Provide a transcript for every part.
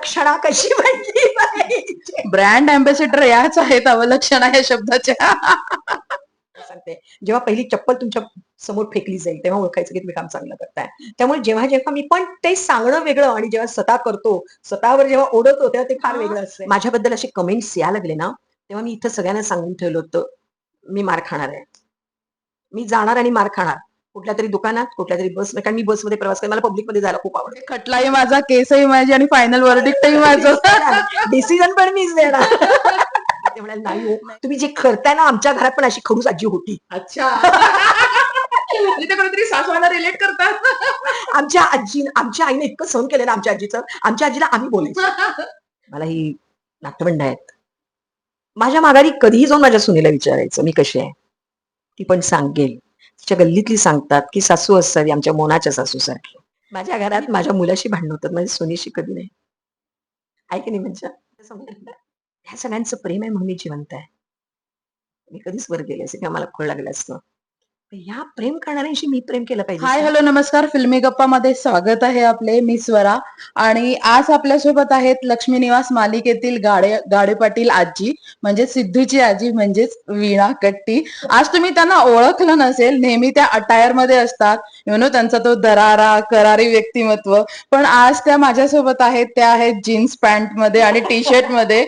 अवलक्षणा कशी पाहिजे? Brand ambassador याच आहेत अवलक्षणा या शब्दाच्या. सांगते. जेव्हा पहिली चप्पल तुमच्यासमोर फेकली जाईल तेव्हा ओळखायचं की तुम्ही काम चांगलं करताय. त्यामुळे जेव्हा जेव्हा मी पण ते सांगणं वेगळं आणि जेव्हा स्वतः करतो स्वतःवर जेव्हा ओढवतो तेव्हा ते फार वेगळं असतं. माझ्याबद्दल असे कमेंट्स या लागले ना तेव्हा मी इथं सगळ्यांना सांगून ठेवलं होतं मी मार खाणार आहे. मी जाणार आणि मार खाणार. कुठल्या तरी दुकानात कुठल्या तरी बस कारण मी बसमध्ये प्रवास करते. मला पब्लिकमध्ये जायला खूप आवडतं. खटलाही माझा केसही माझी आणि फायनल वर्डिक्टही माझं. डिसिजन पण मीच देणार. ते म्हणाले नाही हो तुम्ही जे करताय ना आमच्या घरात पण अशी खडूस आजी होती. अच्छा. कोणीतरी रिलेट करतात. आमच्या आजी आमच्या आईने इतकं सहन केलं ना आमच्या आजीचं. आमच्या आजीला आम्ही बोलायचो. मला ही नातवंड आहेत. माझ्या माघारी कधीही जाऊन माझ्या सुनेला विचारायचं मी कशी आहे? ती पण सांगेल. तिच्या गल्लीतली सांगतात की सासू असावी आमच्या मोनाच्या सासू सारखी. माझ्या घरात माझ्या मुलाशी भांडण होतात माझ्या सोनीशी कधी नाही. आहे की नाही म्हणजे? ह्या सगळ्यांचं प्रेम आहे म्हणून मी जिवंत आहे. मी कधीच वर गेले असे किंवा मला खोळ लागलं असतं. ह्या प्रेम करणाऱ्यांशी मी प्रेम केलं पाहिजे हाय हॅलो नमस्कार. फिल्मी गप्पामध्ये स्वागत आहे आपले मी स्वरा. आणि आज आपल्यासोबत आहेत लक्ष्मी निवास मालिकेतील गाडे गाडे पाटील आजी म्हणजे सिद्धूची आजी म्हणजेच वीणा कट्टी. आज तुम्ही त्यांना ओळखलं नसेल नेहमी त्या अटायरमध्ये असतात. यु नो त्यांचा तो दरारा करारी व्यक्तिमत्व. पण आज त्या माझ्यासोबत आहेत त्या आहेत जीन्स पॅन्टमध्ये आणि टी शर्टमध्ये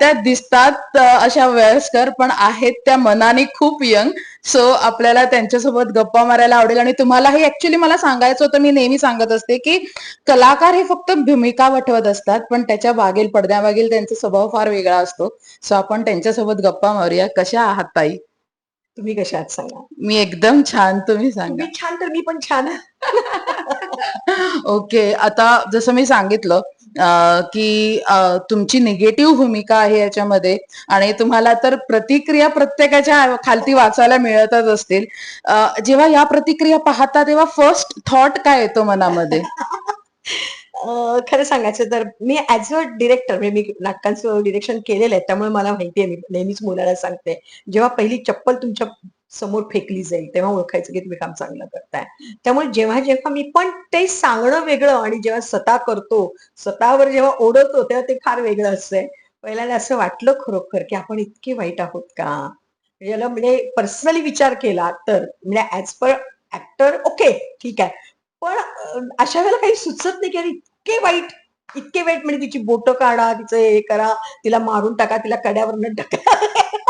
त्या दिसतात अशा वयस्कर पण आहेत त्या मनाने खूप यंग सो आपल्याला त्यांच्यासोबत गप्पा मारायला आवडेल. आणि तुम्हालाही ऍक्च्युली मला सांगायचं होतं मी नेहमी सांगत असते की कलाकार हे फक्त भूमिका वठवत असतात पण त्याच्या बागेल पडद्यामागील त्यांचा स्वभाव फार वेगळा असतो. सो आपण त्यांच्यासोबत गप्पा मारूया. कशा आहात ताई? तुम्ही कशा आहात सांगा. मी एकदम छान तुम्ही सांगा. छान तर मी पण छान ओके आता जसं मी सांगितलं की तुमची निगेटिव्ह भूमिका आहे याच्यामध्ये आणि तुम्हाला तर प्रतिक्रिया प्रत्येकाच्या खालती वाचायला मिळतच असतील. जेव्हा या प्रतिक्रिया पाहता तेव्हा फर्स्ट थॉट काय येतो मनामध्ये? खरं सांगायचं तर मी ऍज अ डिरेक्टर म्हणजे मी नाटकांचं डिरेक्शन केलेलं आहे त्यामुळे मला माहिती आहे मी नेहमीच मुलाला सांगते. जेव्हा पहिली चप्पल तुमच्या समोर फेकली जाईल तेव्हा ओळखायचं की तुम्ही काम चांगलं करताय. त्यामुळे जेव्हा जेव्हा मी पण ते सांगणं वेगळं आणि जेव्हा स्वतः करतो स्वतःवर जेव्हा ओढतो तेव्हा ते फार वेगळं असतंय. पहिल्याला असं वाटलं खरोखर की आपण इतके वाईट आहोत का? ज्याला म्हणजे पर्सनली विचार केला तर म्हणजे ऍज पर ऍक्टर ओके ठीक आहे. पण अशा वेळेला काही सुचत नाही की अरे इतके वाईट इतके वाईट म्हणजे तिची बोट काढा तिचं हे करा तिला मारून टाका तिला कड्यावरनं टाका.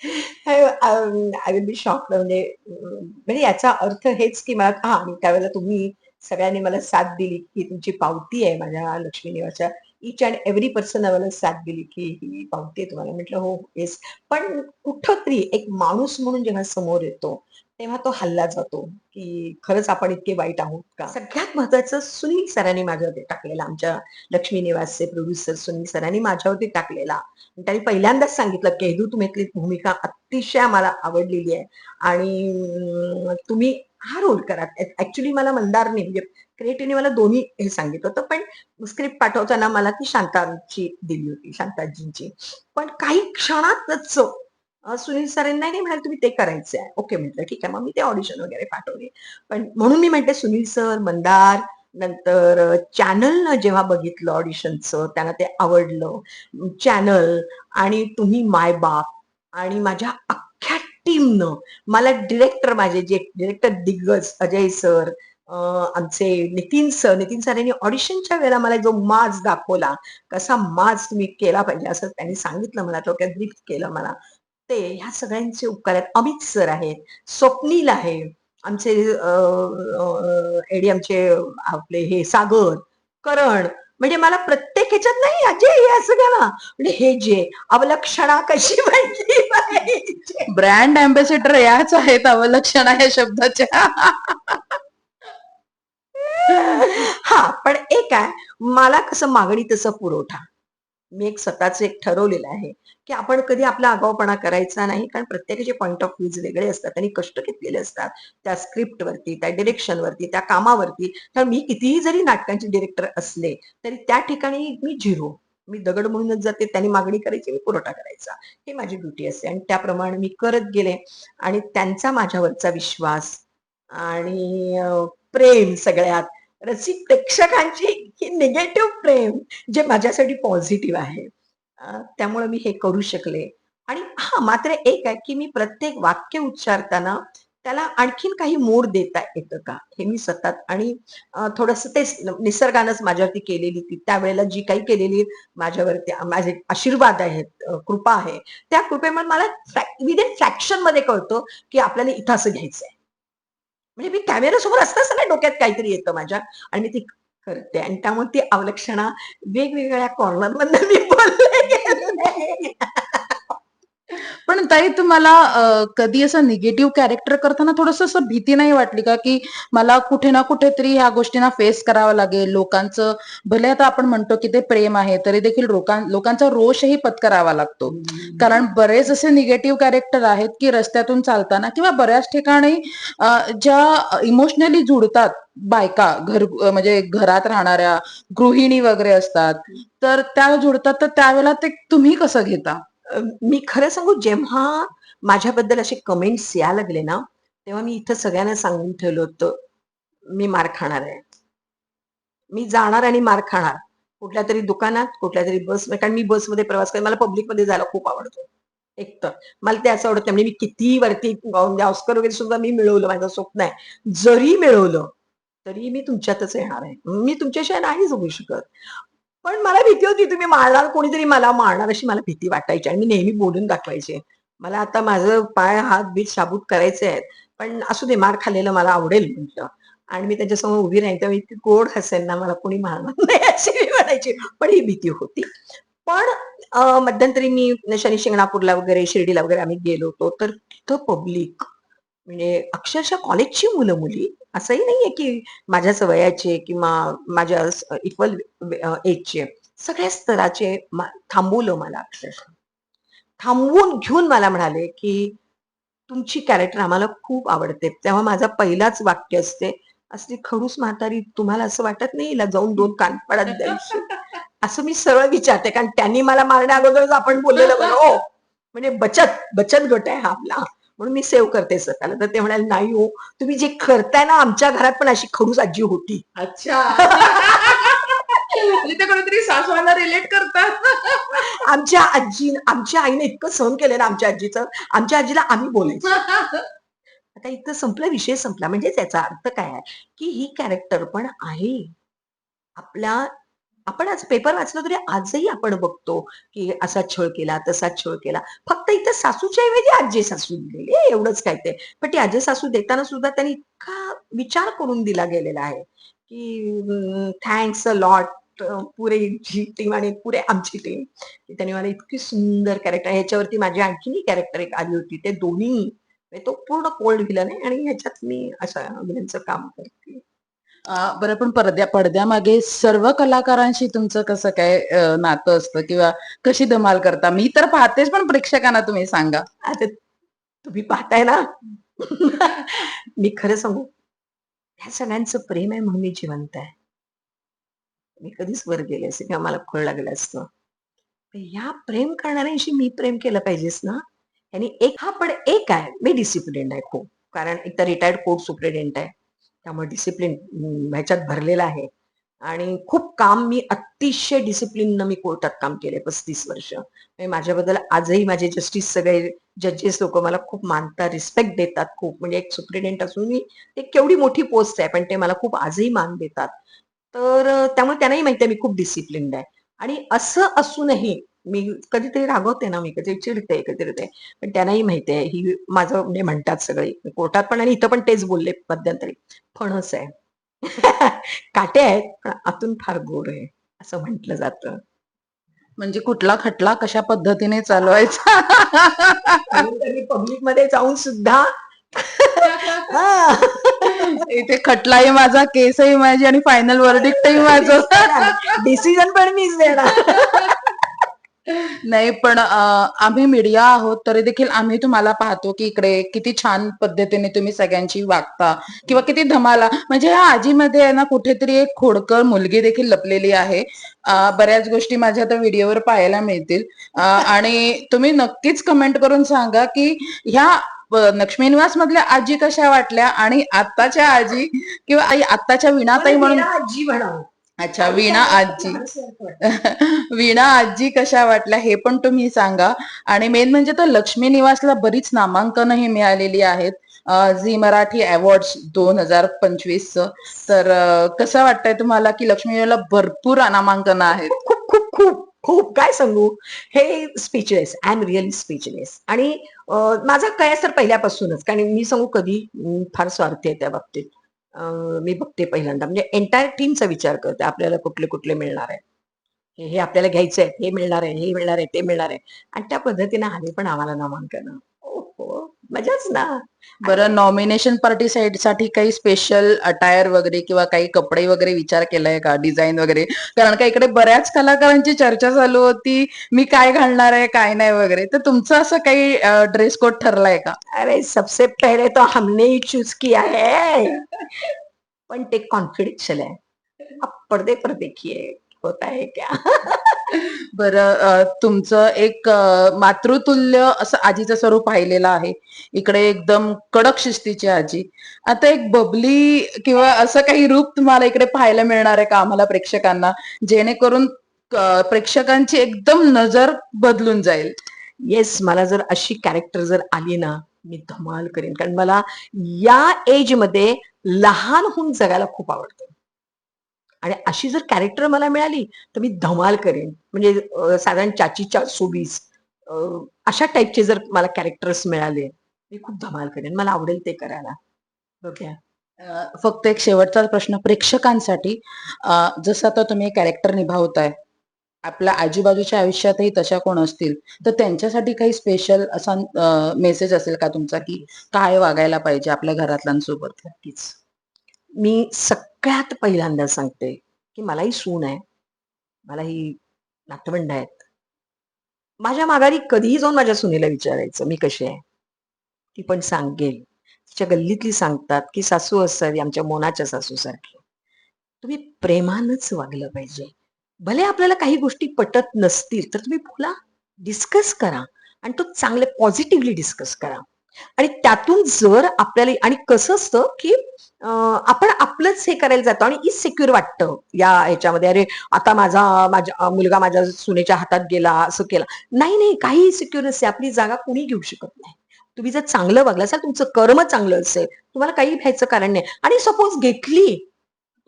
आय विल बी शॉक म्हणजे म्हणजे याचा अर्थ हेच की मला हा आणि त्यावेळेला तुम्ही सगळ्यांनी मला साथ दिली की तुमची पावती आहे माझ्या लक्ष्मी देवाच्या. इच अँड एव्हरी पर्सन मला साथ दिली की ही पावती आहे तुम्हाला. म्हटलं हो येस पण कुठंतरी एक माणूस म्हणून जेव्हा समोर येतो तेव्हा तो हल्ला जातो की खरंच आपण इतके वाईट आहोत का? सगळ्यात महत्वाचं सुनील सरांनी माझ्यावरती टाकलेला आमच्या लक्ष्मी निवासचे प्रोड्युसर सुनील सरांनी माझ्यावरती टाकलेला. त्यांनी पहिल्यांदाच सांगितलं केदू तुम्ही भूमिका अतिशय मला आवडलेली आहे आणि तुम्ही हा रोल करा. ऍक्च्युली मला मंदारने म्हणजे क्रिएटिव्हने मला दोन्ही हे सांगितलं होतं पण स्क्रिप्ट पाठवताना मला ती शांताची दिली होती शांताजींची. पण काही क्षणातच सुनील सरांना नाही म्हणाले तुम्ही ते करायचे आहे ओके म्हटलं ठीक आहे मग मी ते ऑडिशन वगैरे पाठवले पण म्हणून मी म्हणते सुनील सर मंदार नंतर चॅनलनं जेव्हा बघितलं ऑडिशनचं त्यांना ते आवडलं. चॅनल आणि तुम्ही माय बाप आणि माझ्या अख्ख्या टीमनं मला डिरेक्टर माझे जे डिरेक्टर दिग्गज अजय सर आमचे नितीन सर नितीन सरांनी ऑडिशनच्या वेळेला मला जो माज दाखवला कसा माज तुम्ही केला पाहिजे असं त्यांनी सांगितलं मला तो ब्रीफ केलं मला. ते ह्या सगळ्यांचे उपकार आहेत. अमित सर आहेत स्वप्नील आहे आमचे एडी आमचे आपले हे सागर करण म्हणजे मला प्रत्येक ह्याच्यात नाही अजय हे असं घ्या ना म्हणजे हे जे अवलक्षणा कशी पाहिजे? ब्रँड अँबॅसेडर याच आहेत अवलक्षणा या शब्दाच्या. हा पण एक आहे मला कसं मागणी तसं पुरवठा. मी एक स्वतःच एक ठरवलेलं आहे की आपण कधी आपला आगाऊपणा करायचा नाही कारण प्रत्येकाचे पॉईंट ऑफ व्ह्यूज वेगळे असतात त्यांनी कष्ट घेतलेले असतात त्या स्क्रिप्टवरती त्या डिरेक्शनवरती त्या कामावरती तर मी कितीही जरी नाटकांचे डिरेक्टर असले तरी त्या ठिकाणी मी झिरो. मी दगड म्हणूनच जाते त्यांनी मागणी करायची मी पुरवठा करायचा. ही माझी ड्युटी असते आणि त्याप्रमाणे मी करत गेले आणि त्यांचा माझ्यावरचा विश्वास आणि प्रेम सगळ्यात रसिक प्रेक्षकांची ही निगेटिव्ह प्रेम जे माझ्यासाठी पॉझिटिव्ह आहे. त्यामुळे मी हे करू शकले. आणि हा मात्र एक आहे की मी प्रत्येक वाक्य उच्चारताना त्याला आणखीन काही मोड देता येतं का? हे मी सतत आणि थोडस तेच निसर्गानंच माझ्यावरती केलेली ती त्यावेळेला जी काही केलेली माझ्यावरती माझे आशीर्वाद आहेत कृपा आहे त्या कृपेमुळे मला विदिन फ्रॅक्शनमध्ये कळतो की आपल्याला इथं असं घ्यायचंय. म्हणजे मी कॅमेऱ्यासमोर असताच ना डोक्यात काहीतरी येतं माझ्या आणि मी ती करते. आणि त्यामुळे ती अवलक्षणा वेगवेगळ्या कॉर्नरमधनं मी बोल गेले. पण ताई तुम्हाला कधी असं निगेटिव्ह कॅरेक्टर करताना थोडस असं भीती नाही वाटली का? की मला कुठे ना कुठेतरी ह्या गोष्टींना फेस करावं लागेल. लोकांचं भले आता आपण म्हणतो की ते प्रेम आहे तरी देखील लोकां लोकांचा रोषही पत्करावा लागतो. कारण बरेच असे निगेटिव्ह कॅरेक्टर आहेत की रस्त्यातून चालताना किंवा बऱ्याच ठिकाणी ज्या इमोशनली जुडतात बायका घर म्हणजे घरात राहणाऱ्या गृहिणी वगैरे असतात तर त्या जुडतात तर त्यावेळेला ते तुम्ही कसं घेता? मी खरं सांगू जेव्हा माझ्याबद्दल असे कमेंट्स या लागले ना तेव्हा मी इथं सगळ्यांना सांगून ठेवलं होतं मी मार खाणार आहे. मी जाणार आणि मार खाणार कुठल्या तरी दुकानात कुठल्या तरी बस कारण मी बसमध्ये प्रवास करते मला पब्लिकमध्ये जायला खूप आवडतो. एक तर मला ते असं आवडतं म्हणजे मी किती वरती ऑस्कर म्हणजे वगैरे सुद्धा मी मिळवलं माझं स्वप्न आहे. जरी मिळवलं तरी मी तुमच्यातच येणार आहे. मी तुमच्याशिवाय नाही जगू शकत. पण मला भीती होती तुम्ही मारणार कोणीतरी मला मारणार अशी मला भीती वाटायची आणि मी नेहमी बोलून दाखवायचे. मला आता माझं पाय हात बीत साबूत करायचे आहेत पण असू दे मार खाल्लेलं मला आवडेल म्हटलं आणि मी त्याच्यासमोर उभी राहील तेव्हा इतकी गोड हसेल ना मला कोणी मारणार नाही अशी मी म्हणायची. पण ही भीती होती. पण मध्यंतरी मी शनी शिंगणापूरला वगैरे शिर्डीला वगैरे आम्ही गेलो होतो तर तिथं पब्लिक म्हणजे अक्षरशः कॉलेजची मुलं मुली असंही नाहीये की माझ्याच वयाचे किंवा माझ्या इक्वल एजचे सगळ्या स्तराचे थांबवलं मला अक्षरशः. थांबवून घेऊन मला म्हणाले की तुमची कॅरेक्टर आम्हाला खूप आवडते. तेव्हा माझा पहिलाच वाक्य असते असली खडूस म्हातारी तुम्हाला असं वाटत नाही? हिला जाऊन दोन कानपडात द्यायची. असं मी सरळ विचारते कारण त्यांनी मला मारण्या अगोदरच आपण बोललेलं बरं हो. म्हणजे बचत बचत गट आहे हा आपला. म्हणून मी सेव्ह करते स्वतःला तर ते म्हणाले नाही हो तुम्ही जे करताय ना आमच्या घरात पण अशी खडूस आजी होती. अच्छा. कोणीतरी रिलेट करतात. आमच्या आजी आमच्या आईने इतकं सहन केलं ना आमच्या आजीचं. आमच्या आजीला आम्ही बोलायचो. आता इथं संपला विषय संपला. म्हणजे त्याचा अर्थ काय आहे? की ही कॅरेक्टर पण आहे. आपल्या आपण आज पेपर वाचलं तरी आजही आपण बघतो की असा छळ केला तसा छळ केला. फक्त इथं सासूच्या ऐवजी आजी सासू दिलेली एवढंच काय ते. पण ती आजी सासू देताना सुद्धा त्यांनी इतका विचार करून दिला गेलेला आहे की थँक्स अ लॉट पुरे जी टीम आणि पुरे आमची टीम त्यांनी मला इतकी सुंदर कॅरेक्टर ह्याच्यावरती माझी आणखीनही कॅरेक्टर एक आली होती. ते दोन्ही म्हणजे तो पूर्ण कोल्ड विलन आहे आणि ह्याच्यात मी अशा विलनचं काम करते. बरं पण पडद्या पडद्यामागे सर्व कलाकारांशी तुमचं कसं काय नातं असतं किंवा कशी धमाल करता? मी तर पाहतेच पण प्रेक्षकांना तुम्ही सांगा. आता तुम्ही पाहताय ना? मी खरं सांगू ह्या सगळ्यांचं प्रेम आहे म्हणून मी जिवंत आहे. मी कधीच वर गेले असते किंवा मला खोळ लागलं असतं. या ह्या प्रेम करणाऱ्यांशी मी प्रेम केलं पाहिजेस ना? यांनी एक हा पण एक आहे मी डिसिप्लिन आहे खूप. कारण एक तर रिटायर्ड कोर्ट सुप्रिटेंडेंट आहे. त्यामुळे डिसिप्लिन ह्याच्यात भरलेला आहे. आणि खूप काम मी अतिशय डिसिप्लिननं मी कोर्टात काम केले पस्तीस वर्ष. म्हणजे माझ्याबद्दल आजही माझे जस्टिस सगळे जजेस लोक मला खूप मानतात रिस्पेक्ट देतात खूप. म्हणजे एक सुप्रिटेंडेंट असून मी ते केवढी मोठी पोस्ट आहे पण ते मला खूप आजही मान देतात. तर त्यामुळे त्यांनाही माहिती आहे मी खूप डिसिप्लिन्ड आहे. आणि असं असूनही मी कधीतरी रागवते ना मी कधी चिडते कधीतरी. ते पण त्यांनाही माहिती आहे ही माझं म्हणजे म्हणतात सगळे. कोर्टात पण आणि इथं पण तेच बोलले मध्यंतरी. फणस आहे. काटे आहेत पण आतून फार गोड आहे असं म्हटलं जातं. म्हणजे कुठला खटला कशा पद्धतीने चालवायचा? पब्लिकमध्ये जाऊन सुद्धा. इथे खटलाही माझा केसही माझी आणि फायनल वर्डिक्टही माझं. डिसिजन पण मीच देणार. नाही पण आम्ही मीडिया आहोत तरी देखील आम्ही तुम्हाला पाहतो की इकडे किती छान पद्धतीने तुम्ही सगळ्यांची वागता किंवा किती धमाला. म्हणजे ह्या आजीमध्ये आहे ना कुठेतरी एक खोडकर मुलगी देखील लपलेली आहे. बऱ्याच गोष्टी माझ्या आता व्हिडिओवर पाहायला मिळतील. आणि तुम्ही नक्कीच कमेंट करून सांगा की ह्या अं, लक्ष्मी निवास मधल्या आजी कशा वाटल्या आणि आत्ताच्या आजी किंवा आई आत्ताच्या विणाताई म्हणून आजी म्हणावं. अच्छा वीणा आजी. वीणा आजी कशा वाटल्या हे पण तुम्ही सांगा. आणि मेन म्हणजे तर लक्ष्मी निवासला बरीच नामांकनही मिळालेली आहेत. झी मराठी अवॉर्ड दोन हजार पंचवीस तर कसं वाटतंय तुम्हाला की लक्ष्मीला भरपूर नामांकन आहेत? खूप खूप खूप खूप काय सांगू? हे speechless I am really speechless आणि माझा काय तर पहिल्यापासूनच कारण मी सांगू कधी फार स्वार्थी आहे त्या बाबतीत. मी बघते पहिल्यांदा. म्हणजे एंटायर टीमचा विचार करते. आपल्याला कुठले कुठले मिळणार आहे? हे- हे आपल्याला घ्यायचं आहे हे मिळणार आहे हे मिळणार आहे ते मिळणार आहे. आणि त्या पद्धतीने आले पण आम्हाला नामांकन ओहो मजाच ना. बरं नॉमिनेशन पार्टी साईडसाठी काही स्पेशल अटायर वगैरे किंवा काही कपडे वगैरे विचार केलाय का? डिझाईन वगैरे? कारण का इकडे बऱ्याच कलाकारांची चर्चा चालू होती मी काय घालणार आहे काय नाही वगैरे. तर तुमचं असं काही ड्रेस कोड ठरलाय का? अरे सबसे पहले तो हमने ही चूज किया है. पण ते कॉन्फिडेन्शियल आहे. आप पर्दे पर देखिए होता है क्या? बरं तुमचं एक मातृतुल्य असं आजीचं स्वरूप पाहिलेलं आहे. इकडे एकदम कडक शिस्तीची आजी. आता एक बबली किंवा असं काही रूप तुम्हाला इकडे पाहायला मिळणार आहे का आम्हाला प्रेक्षकांना? जेणेकरून प्रेक्षकांची एकदम नजर बदलून जाईल. येस मला जर अशी कॅरेक्टर जर आली ना मी धमाल करेन. कारण मला या एजमध्ये लहान होऊन जगायला खूप आवडतं. आणि अशी जर कॅरेक्टर मला मिळाली तर मी धमाल करेन. म्हणजे साधारण साधारण चार सोबीस अशा टाईपचे जर मला कॅरेक्टर्स मिळाले मी खूप धमाल करेन. मला आवडेल ते करायला. ओके फक्त एक शेवटचा प्रश्न. प्रेक्षकांसाठी जसं आता तुम्ही कॅरेक्टर निभावताय आपल्या आजूबाजूच्या आयुष्यातही तशा कोण असतील तर त्यांच्यासाठी काही स्पेशल असा मेसेज असेल का तुमचा की काय वागायला पाहिजे आपल्या घरातल्यांसोबत? नक्कीच. मी सगळ्यात पहिल्यांदा सांगते की मलाही सून आहे मलाही नातवंड आहेत. माझ्या माघारी कधीही जाऊन माझ्या सुनेला विचारायचं मी कशी आहे? ती पण सांगेल. तिच्या गल्लीतली सांगतात की सासू असावी आमच्या मोनाच्या सासू सारखी तुम्ही प्रेमानच वागलं पाहिजे. भले आपल्याला काही गोष्टी पटत नसतील तर तुम्ही बोला डिस्कस करा. आणि तो चांगले पॉझिटिव्हली डिस्कस करा. आणि त्यातून जर आपल्याला आणि कसं असतं की आपण आपलंच हे करायला जातो आणि इसिक्युअर वाटतं या ह्याच्यामध्ये. अरे आता माझा माझ्या मुलगा माझ्या सुनेच्या हातात गेला असं केला. नाही नाही काही सिक्युअर नसते. आपली जागा कोणी घेऊ शकत नाही. तुम्ही जर चांगलं वागला असाल तुमचं कर्म चांगलं असेल तुम्हाला काही भ्यायचं कारण नाही. आणि सपोज घेतली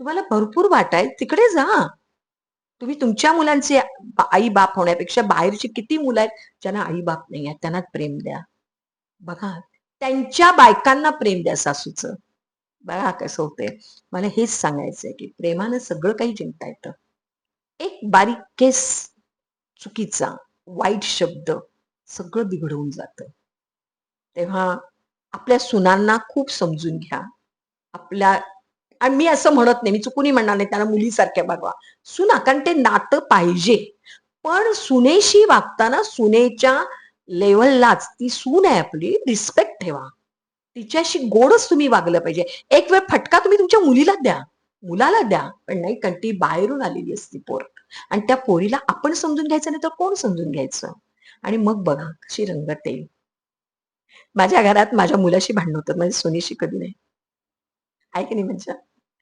तुम्हाला भरपूर वाट आहे तिकडे जा. तुम्ही तुमच्या मुलांचे आई बाप होण्यापेक्षा बाहेरची किती मुलं आहेत ज्यांना आई बाप नाही आहेत त्यांना प्रेम द्या. बघा त्यांच्या बायकांना प्रेम द्या सासूचं. बघा कसं होतंय. मला हेच सांगायचंय की प्रेमानं सगळं काही जिंकता येतं. एक बारीक केस चुकीचा वाईट शब्द सगळं बिघडवून जातं. तेव्हा आपल्या सुनांना खूप समजून घ्या. आपल्या आणि मी असं म्हणत नाही मी चुकूनही म्हणणार नाही त्यांना मुलीसारख्या बघवा. सुना कारण ते नातं पाहिजे. पण सुनेशी वागताना सुनेच्या लेवललाच. ती सून आहे आपली. रिस्पेक्ट ठेवा. तिच्याशी गोडच तुम्ही वागलं पाहिजे. एक वेळ फटका तुम्ही तुमच्या मुलीला द्या. मुलाला द्या. पण नाही कारण ती बाहेरून आलेली असती पोर. आणि त्या पोरीला आपण समजून घ्यायचं नाही तर कोण समजून घ्यायचं? आणि मग बघा कशी रंगत येईल. माझ्या घरात माझ्या मुलाशी भांडण होतात. माझ्या सोनीशी कधी नाही. आहे की नाही म्हणजे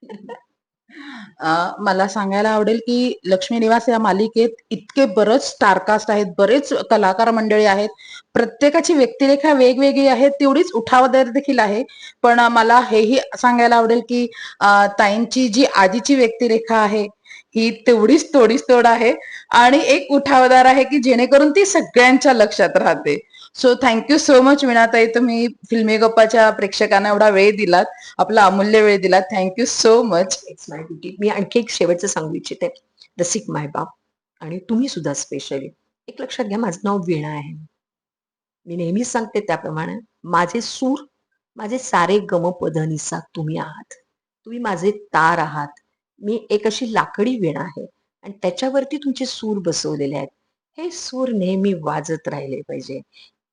मला सांगायला आवडेल की लक्ष्मी निवास या मालिकेत इतके बरेच स्टारकास्ट आहेत बरेच कलाकार मंडळी आहेत. प्रत्येकाची व्यक्तिरेखा वेगवेगळी आहे तेवढीच उठावदार देखील आहे. पण मला हेही सांगायला आवडेल की ताईंची जी आजीची व्यक्तिरेखा आहे ही तेवढीच तोडीस तोड आहे. आणि एक उठावदार आहे की जेणेकरून ती सगळ्यांच्या लक्षात राहते. So thank you so much विणाताई तुम्ही फिल्मी गप्पाच्या प्रेक्षकांना एवढा वेळ दिलात आपला अमूल्य वेळ दिलात. Thank you so much it's my duty मी आणखी एक शेवटचं सांगू इच्छिते. रसिक माय बाप आणि तुम्ही सुद्धा स्पेशली एक लक्षात घ्या माझं नाव वीणा आहे. मी नेहमीच सांगते त्याप्रमाणे माझे सूर माझे सारे गम पदनिसा तुम्ही आहात. तुम्ही माझे तार आहात. मी एक अशी लाकडी वीणा आहे. आणि त्याच्यावरती तुमचे सूर बसवलेले आहेत. हे सूर नेहमी वाजत राहिले पाहिजे.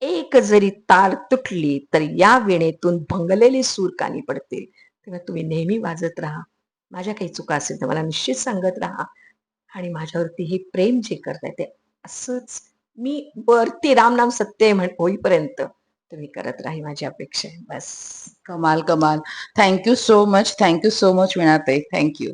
एक जरी तार तुटली तर या वीणेतून भंगलेले सूर कानी पडतील तेव्हा तुम्ही नेहमी वाजत राहा. माझ्या काही चुका असेल तर मला निश्चित सांगत राहा. आणि माझ्यावरती हे प्रेम जे करताय ते असंच मी वरती रामनाम सत्य म्हण होईपर्यंत तुम्ही करत राही माझी अपेक्षा आहे. बस. कमाल कमाल. Thank you so much thank you so much विणाताई. Thank you